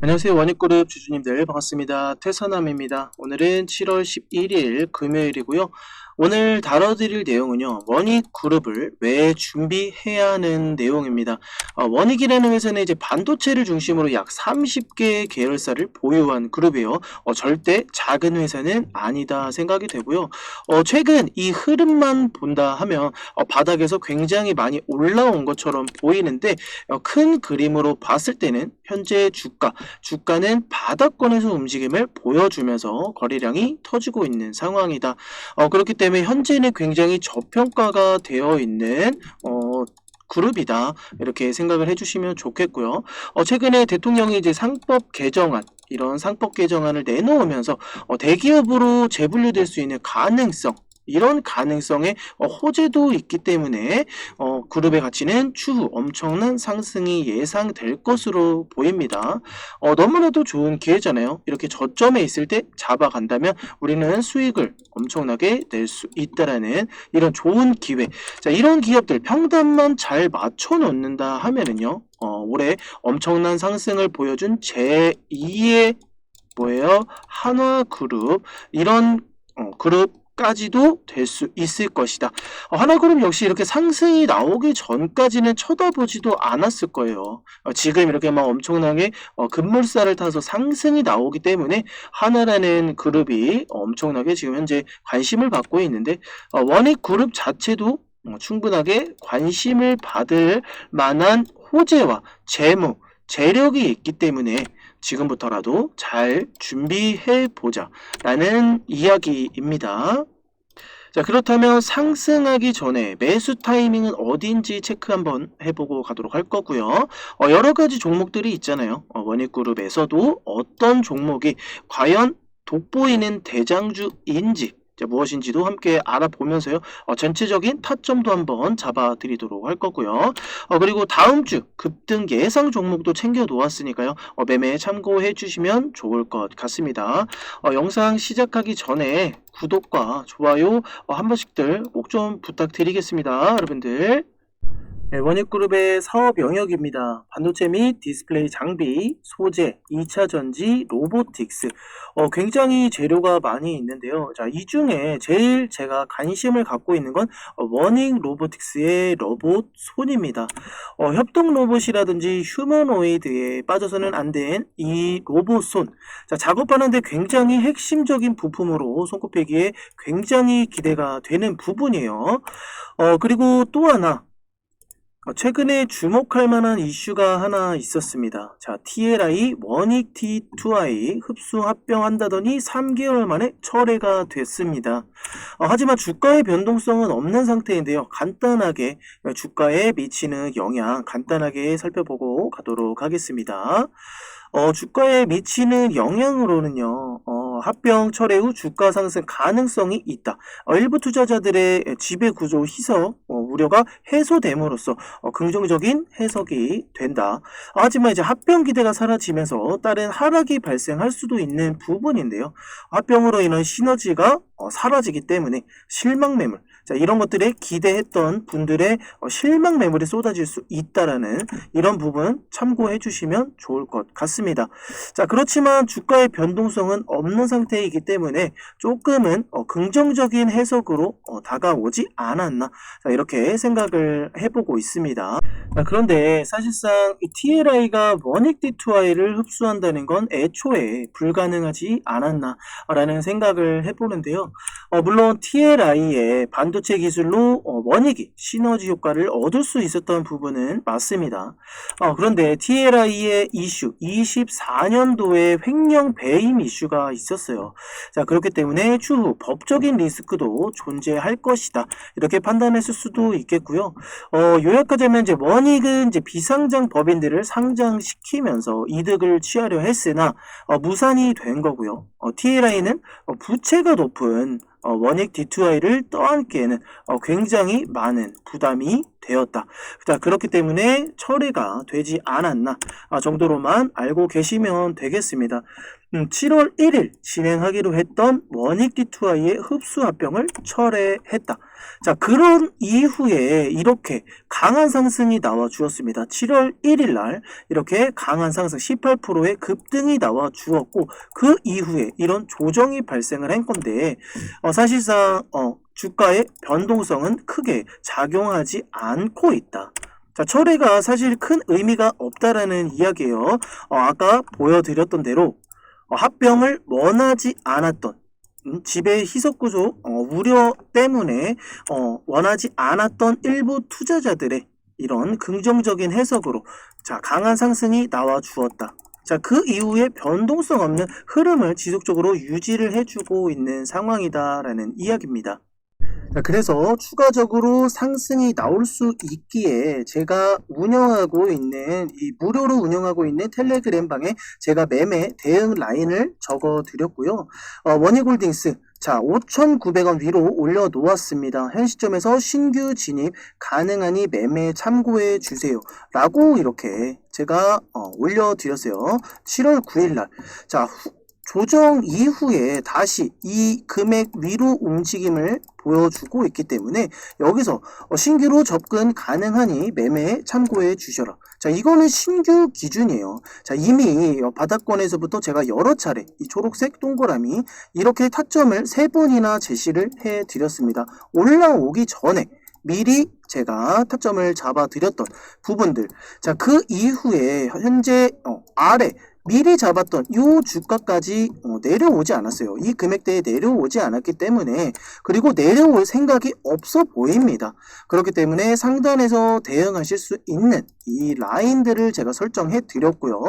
안녕하세요. 원익그룹 주주님들 반갑습니다. 퇴선함입니다. 오늘은 7월 11일 금요일이고요. 오늘 다뤄드릴 내용은요. 원익 그룹을 왜 준비해야 하는 내용입니다. 어, 원익이라는 회사는 이제 반도체를 중심으로 약 30개의 계열사를 보유한 그룹이에요. 어, 절대 작은 회사는 아니다 생각이 되고요. 어, 최근 이 흐름만 본다 하면 어, 바닥에서 굉장히 많이 올라온 것처럼 보이는데 어, 큰 그림으로 봤을 때는 현재 주가, 주가는 바닥권에서 움직임을 보여주면서 거래량이 터지고 있는 상황이다. 어, 그렇기 때문에 현재는 굉장히 저평가가 되어 있는 어, 그룹이다. 이렇게 생각을 해주시면 좋겠고요. 어, 최근에 대통령이 이제 상법 개정안, 이런 상법 개정안을 내놓으면서 어, 대기업으로 재분류될 수 있는 가능성, 이런 가능성에 어, 호재도 있기 때문에 어, 그룹의 가치는 추후 엄청난 상승이 예상될 것으로 보입니다. 어, 너무나도 좋은 기회잖아요. 이렇게 저점에 있을 때 잡아간다면 우리는 수익을 엄청나게 낼 수 있다라는 이런 좋은 기회. 자, 이런 기업들 평단만 잘 맞춰 놓는다 하면은요. 어, 올해 엄청난 상승을 보여준 제2의 뭐예요? 한화그룹 이런 어, 그룹 까지도 될 수 있을 것이다. 어, 하나그룹 역시 이렇게 상승이 나오기 전까지는 쳐다보지도 않았을 거예요. 어, 지금 이렇게 막 엄청나게 어, 급물살을 타서 상승이 나오기 때문에 하나라는 그룹이 엄청나게 지금 현재 관심을 받고 있는데 어, 원익 그룹 자체도 어, 충분하게 관심을 받을 만한 호재와 재무, 재력이 있기 때문에 지금부터라도 잘 준비해 보자 라는 이야기입니다. 자, 그렇다면 상승하기 전에 매수 타이밍은 어디인지 체크 한번 해보고 가도록 할 거고요. 어, 여러 가지 종목들이 있잖아요. 어, 원익그룹에서도 어떤 종목이 과연 돋보이는 대장주인지 자, 무엇인지도 함께 알아보면서요. 어, 전체적인 타점도 한번 잡아드리도록 할 거고요. 어, 그리고 다음 주 급등 예상 종목도 챙겨 놓았으니까요. 어, 매매 참고해 주시면 좋을 것 같습니다. 어, 영상 시작하기 전에 구독과 좋아요 어, 한 번씩들 꼭 좀 부탁드리겠습니다. 여러분들. 네, 원익그룹의 사업 영역입니다. 반도체 및 디스플레이 장비, 소재, 2차 전지, 로보틱스. 어, 굉장히 재료가 많이 있는데요. 자, 이 중에 제일 제가 관심을 갖고 있는 건 어, 원익 로보틱스의 로봇 손입니다. 어, 협동 로봇이라든지 휴머노이드에 빠져서는 안 된 이 로봇 손. 자, 작업하는데 굉장히 핵심적인 부품으로 손꼽히기에 굉장히 기대가 되는 부분이에요. 어, 그리고 또 하나. 어, 최근에 주목할 만한 이슈가 하나 있었습니다. 자, TLI 원익 T2i 흡수 합병한다더니 3개월 만에 철회가 됐습니다. 어, 하지만 주가의 변동성은 없는 상태인데요. 간단하게 주가에 미치는 영향 간단하게 살펴보고 가도록 하겠습니다. 어, 주가에 미치는 영향으로는요, 어, 합병 철회 후 주가 상승 가능성이 있다. 어, 일부 투자자들의 지배 구조 희석 어, 우려가 해소됨으로써 어, 긍정적인 해석이 된다. 하지만 이제 합병 기대가 사라지면서 다른 하락이 발생할 수도 있는 부분인데요. 합병으로 인한 시너지가 어, 사라지기 때문에 실망 매물, 자, 이런 것들에 기대했던 분들의 어, 실망 매물이 쏟아질 수 있다라는 이런 부분 참고해 주시면 좋을 것 같습니다. 자, 그렇지만 주가의 변동성은 없는 상태이기 때문에 조금은 어, 긍정적인 해석으로 어, 다가오지 않았나. 자, 이렇게 생각을 해보고 있습니다. 자, 그런데 사실상 이 TLI가 원익 D2I를 흡수한다는 건 애초에 불가능하지 않았나라는 생각을 해보는데요. 어, 물론 TLI의 반도 체 기술로 어, 원익이 시너지 효과를 얻을 수 있었던 부분은 맞습니다. 어, 그런데 TLI의 이슈 24년도에 횡령 배임 이슈가 있었어요. 자 그렇기 때문에 추후 법적인 리스크도 존재할 것이다. 이렇게 판단했을 수도 있겠고요. 어, 요약하자면 이제 원익은 이제 비상장 법인들을 상장시키면서 이득을 취하려 했으나 어, 무산이 된 거고요. 어, TLI는 어, 부채가 높은 어, 원익 D2I를 떠안기에는 어, 굉장히 많은 부담이 되었다. 자, 그렇기 때문에 처리가 되지 않았나 아, 정도로만 알고 계시면 되겠습니다. 음, 7월 1일 진행하기로 했던 원익 D2I의 흡수 합병을 철회했다. 자, 그런 이후에 이렇게 강한 상승이 나와 주었습니다. 7월 1일 날 이렇게 강한 상승 18%의 급등이 나와 주었고 그 이후에 이런 조정이 발생을 한 건데 어, 사실상 어, 주가의 변동성은 크게 작용하지 않고 있다. 자, 철회가 사실 큰 의미가 없다라는 이야기예요. 어, 아까 보여드렸던 대로 어, 합병을 원하지 않았던 음, 지배 희석 구조 어, 우려 때문에 어, 원하지 않았던 일부 투자자들의 이런 긍정적인 해석으로 자 강한 상승이 나와 주었다. 자, 그 이후에 변동성 없는 흐름을 지속적으로 유지를 해주고 있는 상황이다라는 이야기입니다. 자, 그래서 추가적으로 상승이 나올 수 있기에 제가 운영하고 있는 이 무료로 운영하고 있는 텔레그램 방에 제가 매매 대응 라인을 적어 드렸고요. 어, 원익홀딩스 자 5,900원 위로 올려 놓았습니다. 현 시점에서 신규 진입 가능하니 매매 참고해 주세요. 라고 이렇게 제가 어, 올려 드렸어요. 7월 9일 날. 자 후- 조정 이후에 다시 이 금액 위로 움직임을 보여주고 있기 때문에 여기서 어, 신규로 접근 가능하니 매매 참고해 주셔라. 자, 이거는 신규 기준이에요. 자, 이미 어, 바닥권에서부터 제가 여러 차례 이 초록색 동그라미 이렇게 타점을 세 번이나 제시를 해 드렸습니다. 올라오기 전에 미리 제가 타점을 잡아 드렸던 부분들. 자, 그 이후에 현재 어, 아래 미리 잡았던 이 주가까지 어, 내려오지 않았어요. 이 금액대에 내려오지 않았기 때문에 그리고 내려올 생각이 없어 보입니다. 그렇기 때문에 상단에서 대응하실 수 있는 이 라인들을 제가 설정해 드렸고요.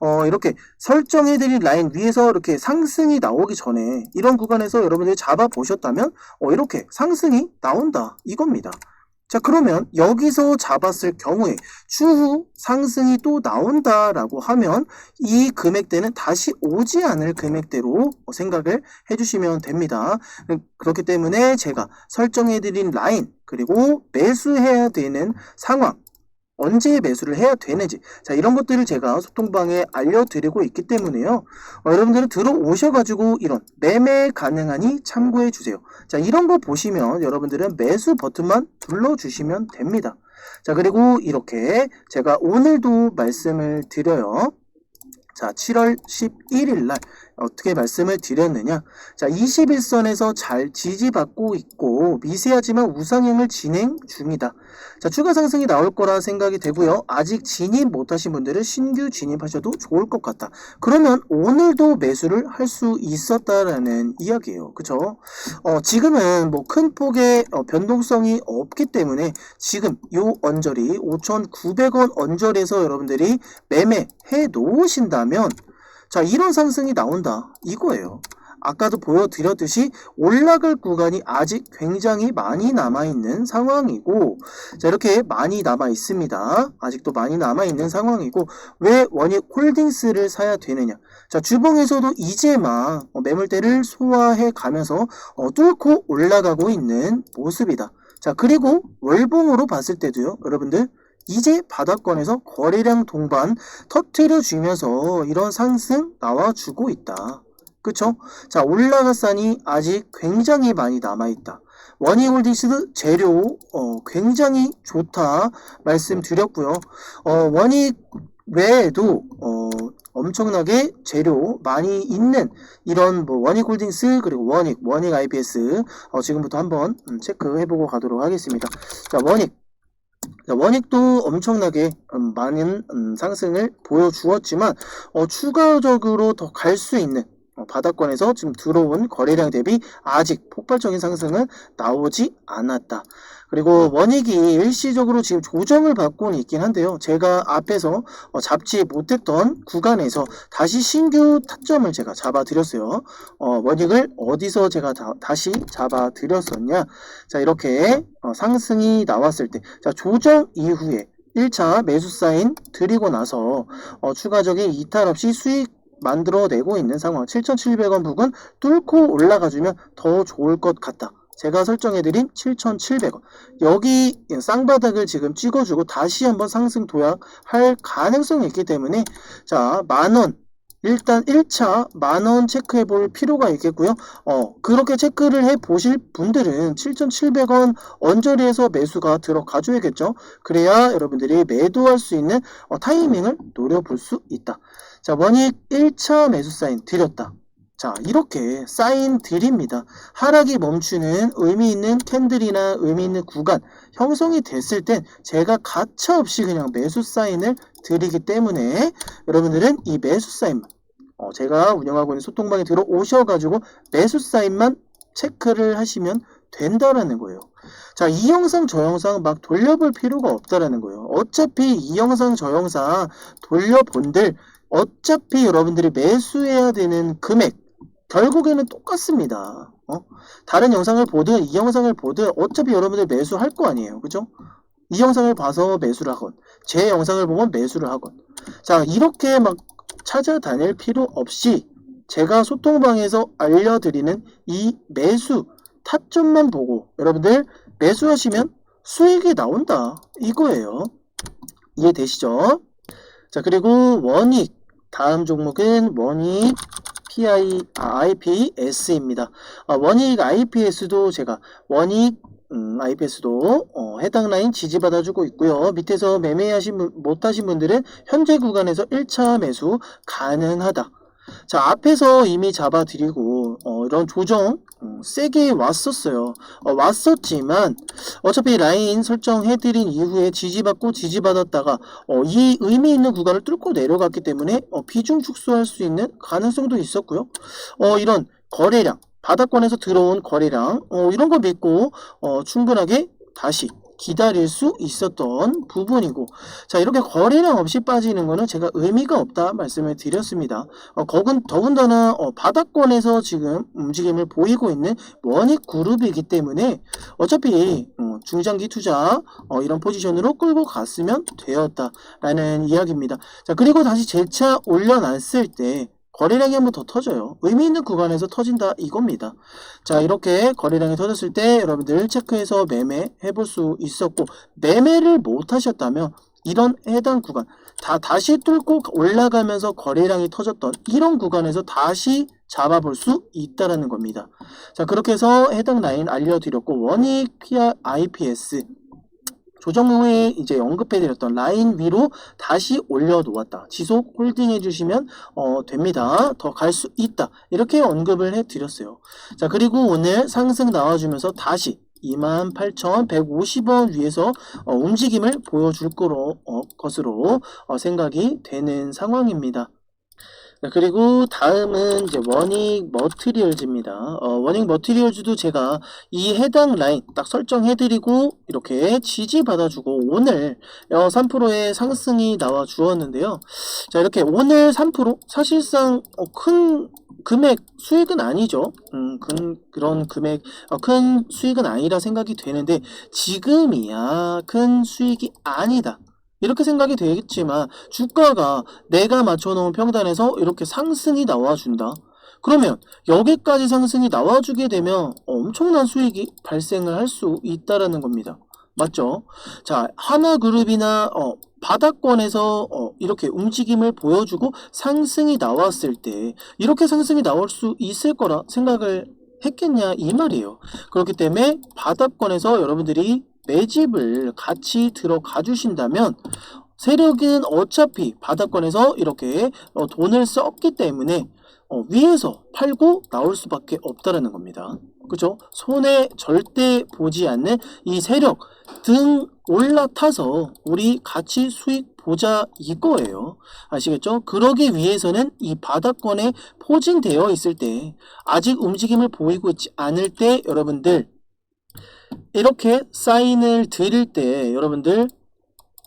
어, 이렇게 설정해 드린 라인 위에서 이렇게 상승이 나오기 전에 이런 구간에서 여러분들이 잡아 보셨다면 어, 이렇게 상승이 나온다 이겁니다. 자 그러면 여기서 잡았을 경우에 추후 상승이 또 나온다라고 하면 이 금액대는 다시 오지 않을 금액대로 생각을 해주시면 됩니다. 그렇기 때문에 제가 설정해드린 라인 그리고 매수해야 되는 상황 언제 매수를 해야 되는지. 자 이런 것들을 제가 소통방에 알려드리고 있기 때문에요. 어, 여러분들은 들어오셔가지고 이런 매매 가능하니 참고해 주세요. 자 이런 거 보시면 여러분들은 매수 버튼만 눌러주시면 됩니다. 자 그리고 이렇게 제가 오늘도 말씀을 드려요. 자 7월 11일 날 어떻게 말씀을 드렸느냐? 자 21선에서 잘 지지받고 있고 미세하지만 우상향을 진행 중이다. 자 추가 상승이 나올 거라 생각이 되고요. 아직 진입 못하신 분들은 신규 진입하셔도 좋을 것 같다. 그러면 오늘도 매수를 할 수 있었다라는 이야기예요. 그쵸? 어, 지금은 뭐 큰 폭의 어, 변동성이 없기 때문에 지금 요 언저리 5,900원 언저리에서 여러분들이 매매해 놓으신다면 자, 이런 상승이 나온다. 이거예요. 아까도 보여드렸듯이 올라갈 구간이 아직 굉장히 많이 남아있는 상황이고, 자, 이렇게 많이 남아있습니다. 아직도 많이 남아있는 상황이고, 왜 원익 홀딩스를 사야 되느냐? 자, 주봉에서도 이제 막 어, 매물대를 소화해 가면서 어, 뚫고 올라가고 있는 모습이다. 자, 그리고 월봉으로 봤을 때도요, 여러분들, 이제 바닥권에서 거래량 동반 터트려 주면서 이런 상승 나와주고 있다. 그쵸? 자, 올라가산이 아직 굉장히 많이 남아있다. 원익홀딩스 재료, 어, 굉장히 좋다. 말씀드렸고요. 어, 원익 외에도, 어, 엄청나게 재료 많이 있는 이런 뭐 원익홀딩스 그리고 원익, 원익 IPS 어, 지금부터 한번 음, 체크해보고 가도록 하겠습니다. 자, 원익. 자, 원익도 엄청나게 음, 많은 음, 상승을 보여주었지만 어, 추가적으로 더 갈 수 있는 어, 바닥권에서 지금 들어온 거래량 대비 아직 폭발적인 상승은 나오지 않았다. 그리고 원익이 일시적으로 지금 조정을 받고는 있긴 한데요. 제가 앞에서 어, 잡지 못했던 구간에서 다시 신규 타점을 제가 잡아드렸어요. 어, 원익을 어디서 제가 다, 시 잡아드렸었냐. 자, 이렇게 어, 상승이 나왔을 때, 자, 조정 이후에 1차 매수 사인 드리고 나서 어, 추가적인 이탈 없이 수익 만들어내고 있는 상황 7,700원 부근 뚫고 올라가주면 더 좋을 것 같다. 제가 설정해드린 7,700원. 여기 쌍바닥을 지금 찍어주고 다시 한번 상승 도약할 가능성이 있기 때문에 자, 만원. 일단 1차 만원 체크해 볼 필요가 있겠고요. 어, 그렇게 체크를 해 보실 분들은 7,700원 언저리에서 매수가 들어가 줘야겠죠. 그래야 여러분들이 매도할 수 있는 어, 타이밍을 노려볼 수 있다. 자, 원익 1차 매수 사인 드렸다. 자, 이렇게 사인 드립니다. 하락이 멈추는 의미 있는 캔들이나 의미 있는 구간 형성이 됐을 땐 제가 가차 없이 그냥 매수 사인을 드리기 때문에 여러분들은 이 매수 사인만 어, 제가 운영하고 있는 소통방에 들어오셔가지고 매수 사인만 체크를 하시면 된다라는 거예요. 자, 이 영상 저 영상 막 돌려볼 필요가 없다라는 거예요. 어차피 이 영상 저 영상 돌려본들 어차피 여러분들이 매수해야 되는 금액 결국에는 똑같습니다. 어? 다른 영상을 보든 이 영상을 보든 어차피 여러분들 매수할 거 아니에요. 그죠? 이 영상을 봐서 매수를 하건 제 영상을 보면 매수를 하건 자 이렇게 막 찾아다닐 필요 없이 제가 소통방에서 알려드리는 이 매수 타점만 보고 여러분들 매수하시면 수익이 나온다 이거예요 이해되시죠? 자 그리고 원익 다음 종목은 원익 PI, 아, IPS입니다. 아, 원익 IPS도 제가 원익 음, IPS도 어, 해당 라인 지지받아주고 있고요. 밑에서 매매하신 분, 못하신 분들은 현재 구간에서 1차 매수 가능하다. 자 앞에서 이미 잡아드리고 어, 이런 조정 음, 세게 왔었어요. 어, 왔었지만 어차피 라인 설정해드린 이후에 지지받고 지지받았다가 어, 이 의미 있는 구간을 뚫고 내려갔기 때문에 어, 비중 축소할 수 있는 가능성도 있었고요. 어, 이런 거래량 바닥권에서 들어온 거래량 어, 이런 거 믿고 어, 충분하게 다시 기다릴 수 있었던 부분이고 자 이렇게 거래량 없이 빠지는 거는 제가 의미가 없다 말씀을 드렸습니다. 어, 거군, 더군다나 어, 바닥권에서 지금 움직임을 보이고 있는 원익 그룹이기 때문에 어차피 어, 중장기 투자 어, 이런 포지션으로 끌고 갔으면 되었다 라는 이야기입니다. 자 그리고 다시 재차 올려놨을 때 거래량이 한번 더 터져요. 의미 있는 구간에서 터진다 이겁니다. 자 이렇게 거래량이 터졌을 때 여러분들 체크해서 매매해 볼 수 있었고 매매를 못 하셨다면 이런 해당 구간 다 다시 뚫고 올라가면서 거래량이 터졌던 이런 구간에서 다시 잡아볼 수 있다라는 겁니다. 자 그렇게 해서 해당 라인 알려드렸고 원익 IPS 조정 후에 이제 언급해드렸던 라인 위로 다시 올려놓았다. 지속 홀딩 해주시면 어, 됩니다. 더 갈 수 있다. 이렇게 언급을 해드렸어요. 자 그리고 오늘 상승 나와주면서 다시 28,150원 위에서 어, 움직임을 보여줄 거로, 어, 것으로 어, 생각이 되는 상황입니다. 네, 그리고 다음은 이제 워닝 머티리얼즈입니다. 어, 워닝 머티리얼즈도 제가 이 해당 라인 딱 설정해드리고 이렇게 지지받아주고 오늘 어, 3%의 상승이 나와 주었는데요. 자 이렇게 오늘 3% 사실상 어, 큰 금액 수익은 아니죠. 음, 큰, 그런 금액 어, 큰 수익은 아니라 생각이 되는데 지금이야 큰 수익이 아니다. 이렇게 생각이 되겠지만 주가가 내가 맞춰놓은 평단에서 이렇게 상승이 나와준다. 그러면 여기까지 상승이 나와주게 되면 엄청난 수익이 발생을 할 수 있다라는 겁니다. 맞죠? 자, 하나그룹이나 어, 바닥권에서 어, 이렇게 움직임을 보여주고 상승이 나왔을 때 이렇게 상승이 나올 수 있을 거라 생각을 했겠냐 이 말이에요. 그렇기 때문에 바닥권에서 여러분들이 매집을 같이 들어가 주신다면 세력은 어차피 바닥권에서 이렇게 어, 돈을 썼기 때문에 어, 위에서 팔고 나올 수밖에 없다라는 겁니다. 그죠? 손에 절대 보지 않는 이 세력 등 올라타서 우리 같이 수익 보자 이거예요. 아시겠죠? 그러기 위해서는 이 바닥권에 포진되어 있을 때 아직 움직임을 보이고 있지 않을 때 여러분들 이렇게 사인을 드릴 때 여러분들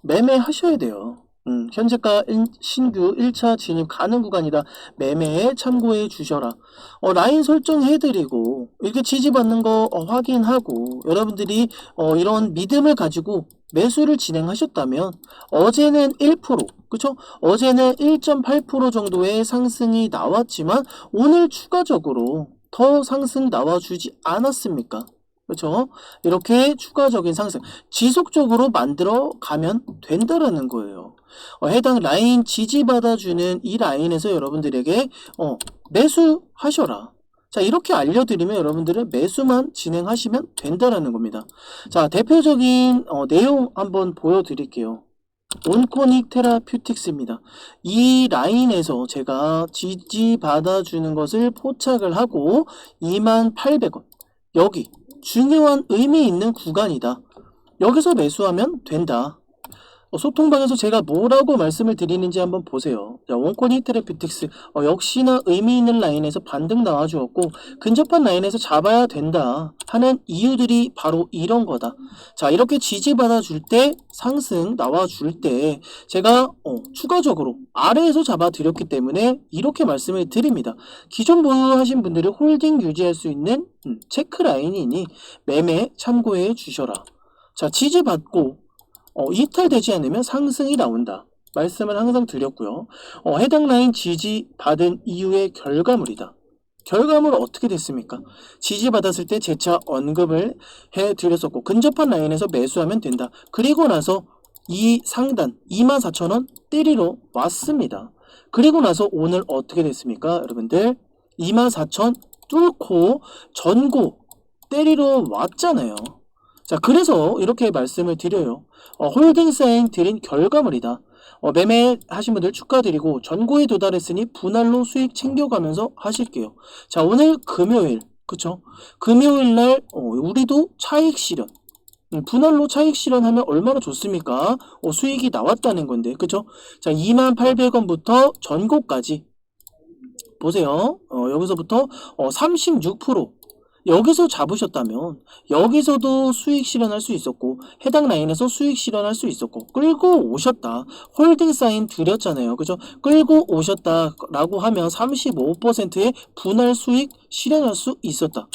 매매하셔야 돼요. 음, 현재가 인, 신규 1차 진입 가능 구간이다. 매매에 참고해 주셔라. 어, 라인 설정해드리고 이렇게 지지받는 거 어, 확인하고 여러분들이 어, 이런 믿음을 가지고 매수를 진행하셨다면 어제는 1% 그쵸? 어제는 1.8% 정도의 상승이 나왔지만 오늘 추가적으로 더 상승 나와주지 않았습니까? 그렇죠? 이렇게 추가적인 상승 지속적으로 만들어 가면 된다라는 거예요. 어, 해당 라인 지지받아주는 이 라인에서 여러분들에게 어, 매수하셔라. 자 이렇게 알려드리면 여러분들은 매수만 진행하시면 된다라는 겁니다. 자 대표적인 어, 내용 한번 보여드릴게요. 온코닉 테라퓨틱스입니다. 이 라인에서 제가 지지받아주는 것을 포착을 하고 28,800원 여기 중요한 의미 있는 구간이다. 여기서 매수하면 된다. 어, 소통방에서 제가 뭐라고 말씀을 드리는지 한번 보세요. 자, 원코닉 테라퓨틱스 어, 역시나 의미 있는 라인에서 반등 나와주었고 근접한 라인에서 잡아야 된다 하는 이유들이 바로 이런 거다. 자 이렇게 지지받아 줄 때 상승 나와줄 때 제가 어, 추가적으로 아래에서 잡아 드렸기 때문에 이렇게 말씀을 드립니다. 기존 보유하신 분들이 홀딩 유지할 수 있는 음, 체크 라인이니 매매 참고해 주셔라. 자 지지받고 어, 이탈되지 않으면 상승이 나온다. 말씀을 항상 드렸고요. 어, 해당 라인 지지받은 이후의 결과물이다. 결과물 어떻게 됐습니까? 지지받았을 때 재차 언급을 해드렸었고 근접한 라인에서 매수하면 된다. 그리고 나서 이 상단 24,000원 때리러 왔습니다. 그리고 나서 오늘 어떻게 됐습니까? 여러분들 24,000 뚫고 전고 때리러 왔잖아요. 자 그래서 이렇게 말씀을 드려요. 어, 홀딩 사인 드린 결과물이다. 어, 매매하신 분들 축하드리고 전고에 도달했으니 분할로 수익 챙겨가면서 하실게요. 자 오늘 금요일 그쵸? 금요일 날 어, 우리도 차익 실현 음, 분할로 차익 실현하면 얼마나 좋습니까? 어, 수익이 나왔다는 건데 그쵸? 자 28,800원부터 전고까지 보세요. 어, 여기서부터 어, 36% 여기서 잡으셨다면 여기서도 수익 실현할 수 있었고 해당 라인에서 수익 실현할 수 있었고 끌고 오셨다. 홀딩 사인 드렸잖아요. 그죠? 끌고 오셨다 라고 하면 35%의 분할 수익 실현할 수 있었다.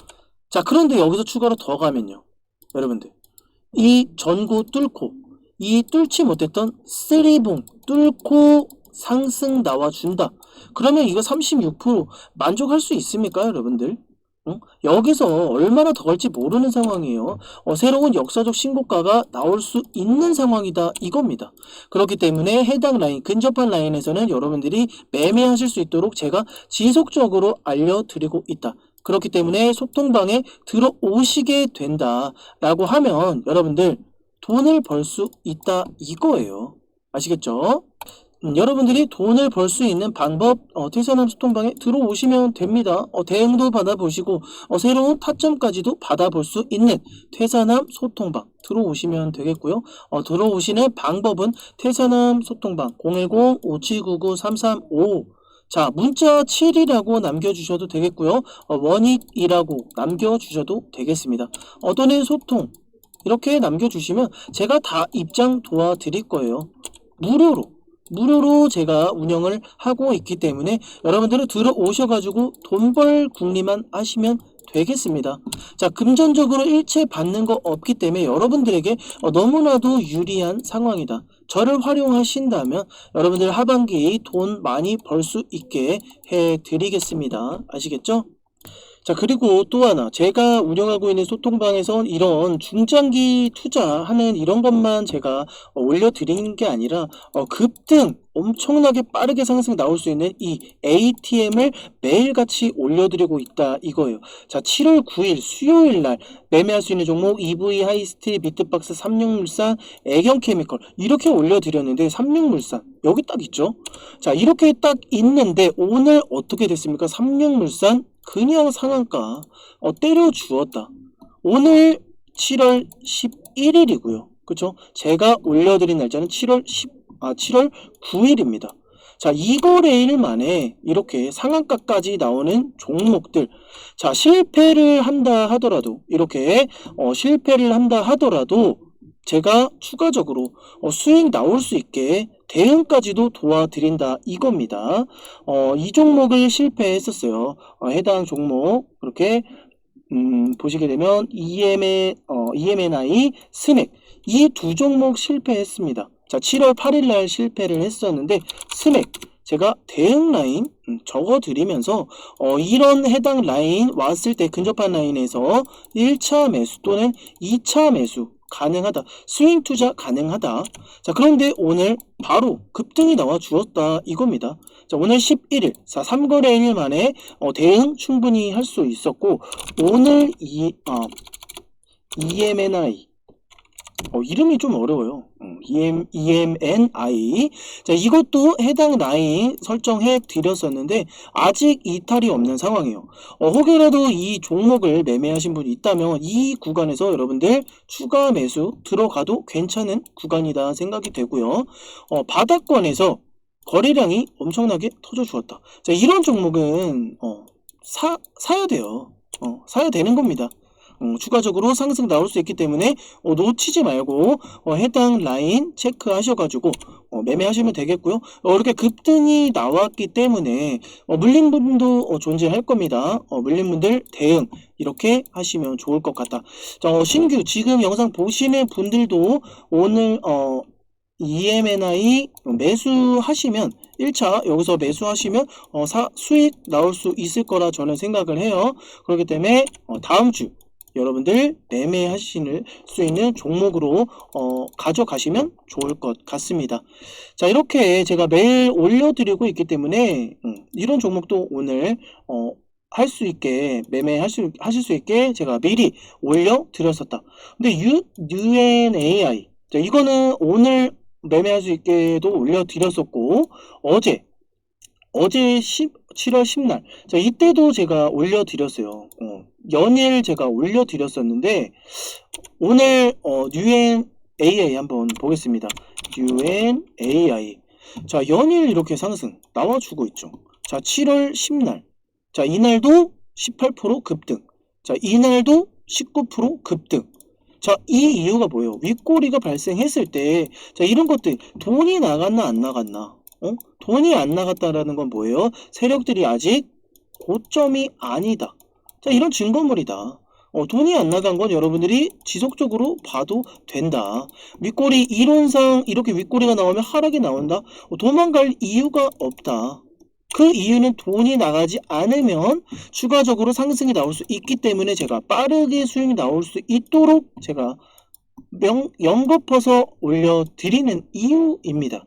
자 그런데 여기서 추가로 더 가면요. 여러분들 이 전구 뚫고 이 뚫지 못했던 쓰리봉 뚫고 상승 나와준다. 그러면 이거 36% 만족할 수 있습니까 여러분들 어? 여기서 얼마나 더 갈지 모르는 상황이에요. 어, 새로운 역사적 신고가가 나올 수 있는 상황이다 이겁니다. 그렇기 때문에 해당 라인, 근접한 라인에서는 여러분들이 매매하실 수 있도록 제가 지속적으로 알려드리고 있다. 그렇기 때문에 소통방에 들어오시게 된다라고 하면 여러분들 돈을 벌 수 있다 이거예요. 아시겠죠? 음, 여러분들이 돈을 벌 수 있는 방법 어, 태산함 소통방에 들어오시면 됩니다. 어, 대응도 받아보시고 어, 새로운 타점까지도 받아볼 수 있는 태산함 소통방 들어오시면 되겠고요. 어, 들어오시는 방법은 태산함 소통방 010-5799-335 자, 문자 7이라고 남겨주셔도 되겠고요. 어, 원익이라고 남겨주셔도 되겠습니다. 어, 또는 소통 이렇게 남겨주시면 제가 다 입장 도와드릴 거예요. 무료로 무료로 제가 운영을 하고 있기 때문에 여러분들은 들어오셔가지고 돈벌 궁리만 하시면 되겠습니다. 자, 금전적으로 일체 받는 거 없기 때문에 여러분들에게 어, 너무나도 유리한 상황이다. 저를 활용하신다면 여러분들 하반기 돈 많이 벌 수 있게 해드리겠습니다. 아시겠죠? 자 그리고 또 하나. 제가 운영하고 있는 소통방에선 이런 중장기 투자하는 이런 것만 제가 어, 올려드리는 게 아니라 어, 급등 엄청나게 빠르게 상승 나올 수 있는 이 ATM을 매일같이 올려드리고 있다 이거예요. 자 7월 9일 수요일 날 매매할 수 있는 종목 EV 하이스트 비트박스 삼육물산 애경케미컬 이렇게 올려드렸는데 삼육물산 여기 딱 있죠. 자 이렇게 딱 있는데 오늘 어떻게 됐습니까? 삼육물산 그냥 상한가 어, 때려 주었다. 오늘 7월 11일이고요. 그쵸? 제가 올려드린 날짜는 7월 10, 아, 7월 9일입니다. 자, 이거래일 만에 이렇게 상한가까지 나오는 종목들. 자, 실패를 한다 하더라도, 이렇게, 어, 실패를 한다 하더라도, 제가 추가적으로 어, 수익 나올 수 있게 대응까지도 도와드린다 이겁니다. 어, 이 종목을 실패했었어요. 어, 해당 종목 그렇게 음, 보시게 되면 EMA, 어, EMNI, 스맥 이 두 종목 실패했습니다. 자 7월 8일 날 실패를 했었는데 스맥 제가 대응 라인 음, 적어드리면서 어, 이런 해당 라인 왔을 때 근접한 라인에서 1차 매수 또는 2차 매수 가능하다. 스윙 투자 가능하다. 자, 그런데 오늘 바로 급등이 나와 주었다. 이겁니다. 자, 오늘 11일, 자, 3거래일 만에 어, 대응 충분히 할 수 있었고, 오늘 이, 어, EMNI, 어, 이름이 좀 어려워요. 음, EM, EMNI. 자, 이것도 해당 라인 설정해 드렸었는데, 아직 이탈이 없는 상황이에요. 어, 혹여라도 이 종목을 매매하신 분이 있다면, 이 구간에서 여러분들 추가 매수 들어가도 괜찮은 구간이다 생각이 되고요. 어, 바닥권에서 거래량이 엄청나게 터져 주었다. 자, 이런 종목은, 어, 사, 사야 돼요. 어, 사야 되는 겁니다. 어, 추가적으로 상승 나올 수 있기 때문에 어, 놓치지 말고 어, 해당 라인 체크하셔가지고 어, 매매하시면 되겠고요. 어, 이렇게 급등이 나왔기 때문에 어, 물린 분도 어, 존재할 겁니다. 어, 물린 분들 대응 이렇게 하시면 좋을 것 같다. 자, 어, 신규 지금 영상 보시는 분들도 오늘 어, EMNI 매수하시면 1차 여기서 매수하시면 어, 사, 수익 나올 수 있을 거라 저는 생각을 해요. 그렇기 때문에 어, 다음 주 여러분들 매매하실 수 있는 종목으로 어, 가져가시면 좋을 것 같습니다. 자 이렇게 제가 매일 올려드리고 있기 때문에 음, 이런 종목도 오늘 어, 할 수 있게 매매하실 하실 수 있게 제가 미리 올려드렸었다. 근데 U, UNAI 자 이거는 오늘 매매할 수 있게도 올려드렸었고 어제 어제 10, 7월 10날 자 이때도 제가 올려드렸어요. 어, 연일 제가 올려드렸었는데 오늘 어, UNAI 한번 보겠습니다. UNAI 자 연일 이렇게 상승 나와주고 있죠. 자 7월 10날 자 이날도 18% 급등 자 이날도 19% 급등 자, 이 이유가 뭐예요? 윗꼬리가 발생했을 때, 자, 이런 것들, 돈이 나갔나, 안 나갔나? 어? 돈이 안 나갔다라는 건 뭐예요? 세력들이 아직 고점이 아니다. 자, 이런 증거물이다. 어, 돈이 안 나간 건 여러분들이 지속적으로 봐도 된다. 윗꼬리 이론상 이렇게 윗꼬리가 나오면 하락이 나온다. 어, 도망갈 이유가 없다. 그 이유는 돈이 나가지 않으면 추가적으로 상승이 나올 수 있기 때문에 제가 빠르게 수익이 나올 수 있도록 제가 명, 연거퍼서 올려드리는 이유입니다.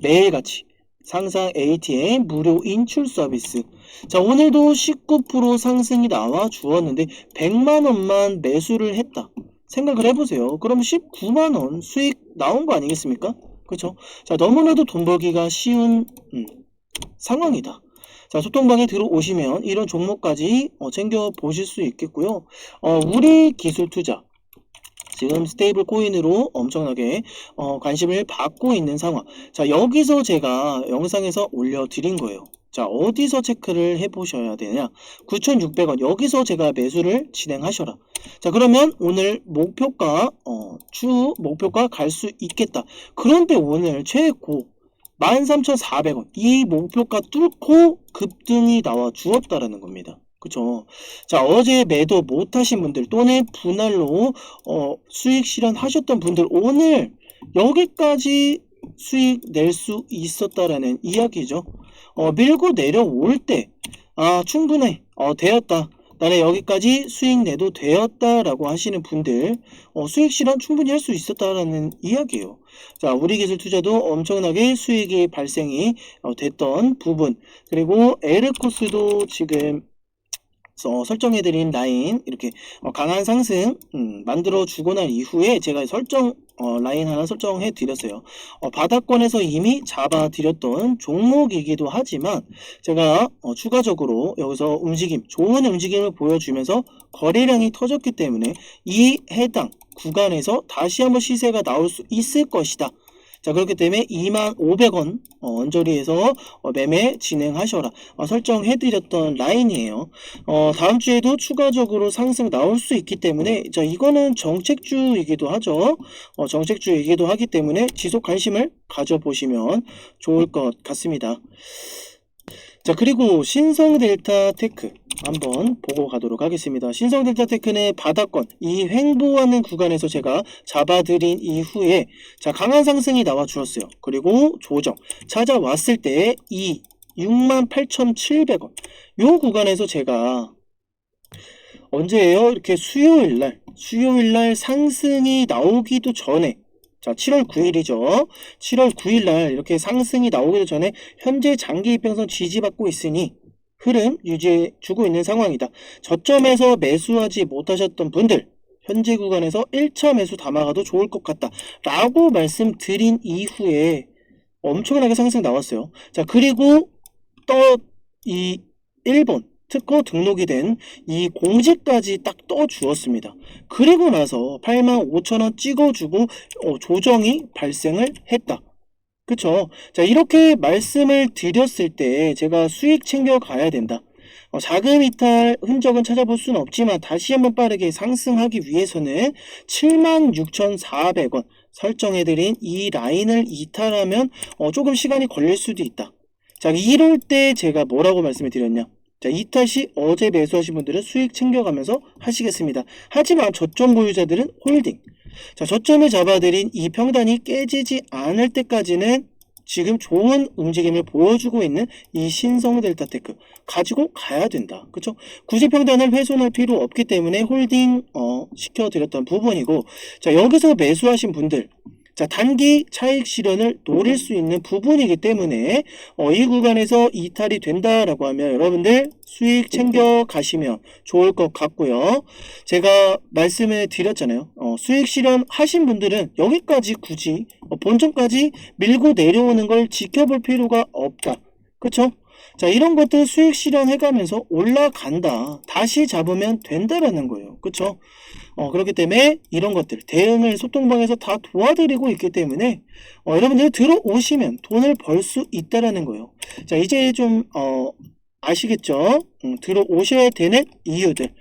매일같이 상상 ATM 무료 인출 서비스. 자 오늘도 19% 상승이 나와 주었는데 100만 원만 매수를 했다. 생각을 해보세요. 그럼 19만 원 수익 나온 거 아니겠습니까? 그렇죠 자 너무나도 돈 벌기가 쉬운 음, 상황이다. 자 소통방에 들어오시면 이런 종목까지 어, 챙겨 보실 수 있겠고요. 어, 우리 기술 투자 지금 스테이블 코인으로 엄청나게 어, 관심을 받고 있는 상황. 자, 여기서 제가 영상에서 올려드린 거예요. 자, 어디서 체크를 해보셔야 되냐? 9,600원. 여기서 제가 매수를 진행하셔라. 자, 그러면 오늘 목표가, 어, 주 목표가 갈 수 있겠다. 그런데 오늘 최고 13,400원. 이 목표가 뚫고 급등이 나와 주었다라는 겁니다. 그쵸. 자, 어제 매도 못 하신 분들 또는 분할로 어, 수익 실현하셨던 분들 오늘 여기까지 수익 낼 수 있었다라는 이야기죠. 어, 밀고 내려올 때, 아, 충분해. 어, 되었다. 나는 여기까지 수익 내도 되었다라고 하시는 분들, 어, 수익 실현 충분히 할 수 있었다라는 이야기예요. 자, 우리 기술 투자도 엄청나게 수익이 발생이 어, 됐던 부분, 그리고 에르코스도 지금 어, 설정해드린 라인 이렇게 어, 강한 상승 음, 만들어 주고 난 이후에 제가 설정 어, 라인 하나 설정해 드렸어요. 어, 바닥권에서 이미 잡아 드렸던 종목이기도 하지만 제가 어, 추가적으로 여기서 움직임 좋은 움직임을 보여주면서 거래량이 터졌기 때문에 이 해당 구간에서 다시 한번 시세가 나올 수 있을 것이다. 자 그렇기 때문에 25,500원 어, 언저리에서 어, 매매 진행하셔라 어, 설정해드렸던 라인이에요. 어, 다음 주에도 추가적으로 상승 나올 수 있기 때문에 자 이거는 정책주이기도 하죠. 어, 정책주이기도 하기 때문에 지속 관심을 가져보시면 좋을 것 같습니다. 자 그리고 신성 델타 테크 한번 보고 가도록 하겠습니다. 신성델타테크는 바닥권 이 횡보하는 구간에서 제가 잡아드린 이후에 자 강한 상승이 나와 주었어요. 그리고 조정 찾아왔을 때 이 68,700원 요 구간에서 제가 언제예요? 이렇게 수요일 날 수요일 날 상승이 나오기도 전에 자 7월 9일이죠. 7월 9일 날 이렇게 상승이 나오기도 전에 현재 장기 이평선 지지받고 있으니 흐름 유지해 주고 있는 상황이다. 저점에서 매수하지 못하셨던 분들 현재 구간에서 1차 매수 담아가도 좋을 것 같다. 라고 말씀드린 이후에 엄청나게 상승 나왔어요. 자, 그리고 떠이 1번 특허 등록이 된 이 공지까지 딱 떠 주었습니다. 그리고 나서 85,000원 찍어주고 어, 조정이 발생을 했다. 그쵸? 자, 이렇게 말씀을 드렸을 때 제가 수익 챙겨 가야 된다. 어, 자금 이탈 흔적은 찾아볼 수는 없지만 다시 한번 빠르게 상승하기 위해서는 76,400원 설정해드린 이 라인을 이탈하면 어, 조금 시간이 걸릴 수도 있다. 자, 이럴 때 제가 뭐라고 말씀을 드렸냐? 자, 이탈 시 어제 매수하신 분들은 수익 챙겨가면서 하시겠습니다. 하지만 저점 보유자들은 홀딩. 자, 저점을 잡아드린 이 평단이 깨지지 않을 때까지는 지금 좋은 움직임을 보여주고 있는 이 신성 델타 테크 가지고 가야 된다. 그쵸? 굳이 평단을 훼손할 필요 없기 때문에 홀딩 어, 시켜드렸던 부분이고 자 여기서 매수하신 분들 자 단기 차익 실현을 노릴 수 있는 부분이기 때문에 어, 이 구간에서 이탈이 된다라고 하면 여러분들 수익 챙겨 가시면 좋을 것 같고요. 제가 말씀을 드렸잖아요. 어, 수익 실현 하신 분들은 여기까지 굳이 어, 본점까지 밀고 내려오는 걸 지켜볼 필요가 없다. 그쵸? 자, 이런 것들 수익 실현해가면서 올라간다. 다시 잡으면 된다라는 거예요. 그쵸? 어, 그렇기 때문에 이런 것들, 대응을 소통방에서 다 도와드리고 있기 때문에, 어, 여러분들 들어오시면 돈을 벌 수 있다라는 거예요. 자, 이제 좀, 어, 아시겠죠? 음, 들어오셔야 되는 이유들.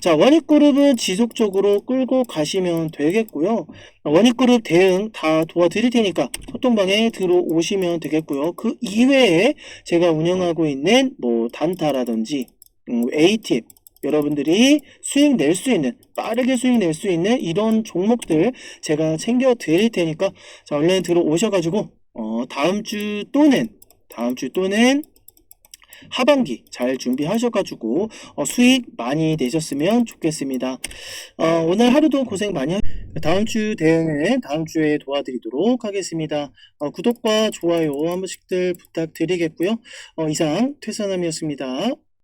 자, 원익그룹은 지속적으로 끌고 가시면 되겠고요. 원익그룹 대응 다 도와드릴 테니까 소통방에 들어오시면 되겠고요. 그 이외에 제가 운영하고 있는 뭐 단타라든지 음, ATM 여러분들이 수익 낼 수 있는 빠르게 수익 낼 수 있는 이런 종목들 제가 챙겨 드릴 테니까 자 얼른 들어오셔가지고 어, 다음 주 또는 다음 주 또는 하반기 잘 준비하셔가지고 어, 수익 많이 내셨으면 좋겠습니다. 어, 오늘 하루도 고생 많이 하... 다음 주 대응은 다음 주에 도와드리도록 하겠습니다. 어, 구독과 좋아요 한 번씩들 부탁드리겠고요. 어, 이상 퇴선함이었습니다.